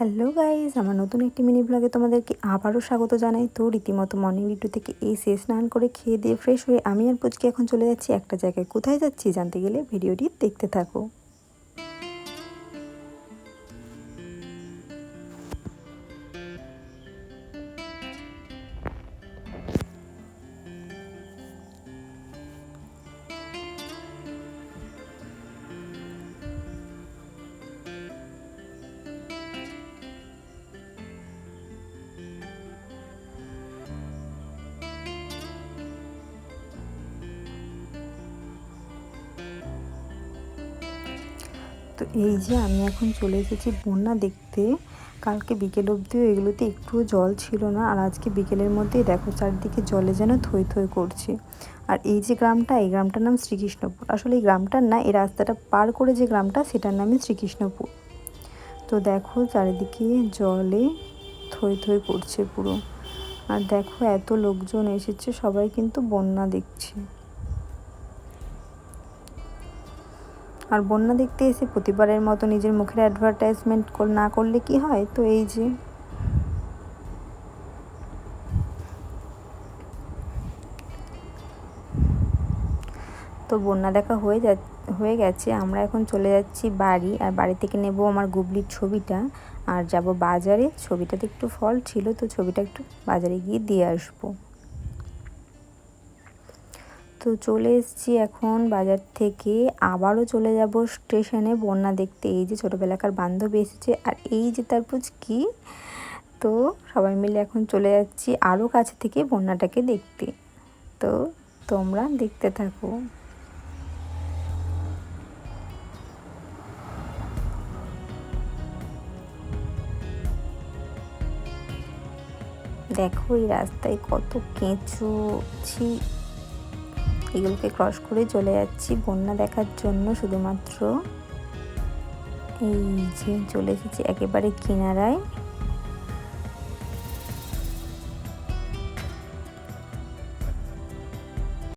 Hello guys আমার নতুন একটি মিনি ব্লগে তোমাদেরকে আবারও স্বাগত জানাই। তো রীতিমতো মর্নিং রিটু থেকে এই সে স্নান করে খেয়ে দিয়ে ফ্রেশ হয়ে আমি আর পুচকে এখন চলে যাচ্ছি একটা জায়গায়। কোথায় যাচ্ছি জানতে গেলে ভিডিওটি দেখতে থাকো। তো এই যে আমি এখন চলে এসেছি বন্যা দেখতে। কালকে বিকেল অবধিও এগুলোতে একটুও জল ছিল না আর আজকে বিকেলের মধ্যেই দেখো চারদিকে জলে যেন থই থই করছে। আর এই যে গ্রামটা, এই গ্রামটার নাম শ্রীকৃষ্ণপুর। আসলে এই গ্রামটার না, এই রাস্তাটা পার করে যে গ্রামটা, সেটার নামই শ্রীকৃষ্ণপুর। তো দেখো চারিদিকে জলে থই থই করছে পুরো। আর দেখো এত লোকজন এসেছে, সবাই কিন্তু বন্যা দেখছে। আর বন্যা দেখতে এসে প্রতিবারের মতো নিজের মুখের অ্যাডভার্টাইজমেন্ট না করলে কি হয়? তো এই যে তো বন্যা দেখা হয়ে যা, হয়ে গেছে। আমরা এখন চলে যাচ্ছি বাড়ি আর বাড়ি থেকে নেব আমার গুবলির ছবিটা আর যাব বাজারে। ছবিটাতে একটু ফল ছিল, তো ছবিটা একটু বাজারে গিয়ে দিয়ে আসব। তো চলে এসেছি এখন বাজার থেকে। আবারও চলে যাব স্টেশনে বন্যা দেখতে। এই যে ছোটোবেলাকার বান্ধবী এসেছে। আর এই যে তার কি তো সবাই মিলে এখন চলে যাচ্ছি আরও কাছে থেকে বন্যাটাকে দেখতে। তো তোমরা দেখতে থাকো। দেখো এই রাস্তায় কত কেঁচো, ছি। এগুলোকে ক্রস করে চলে যাচ্ছি বন্যা দেখার জন্য শুধুমাত্র। এই যে চলে এসেছি একেবারে কিনারায়।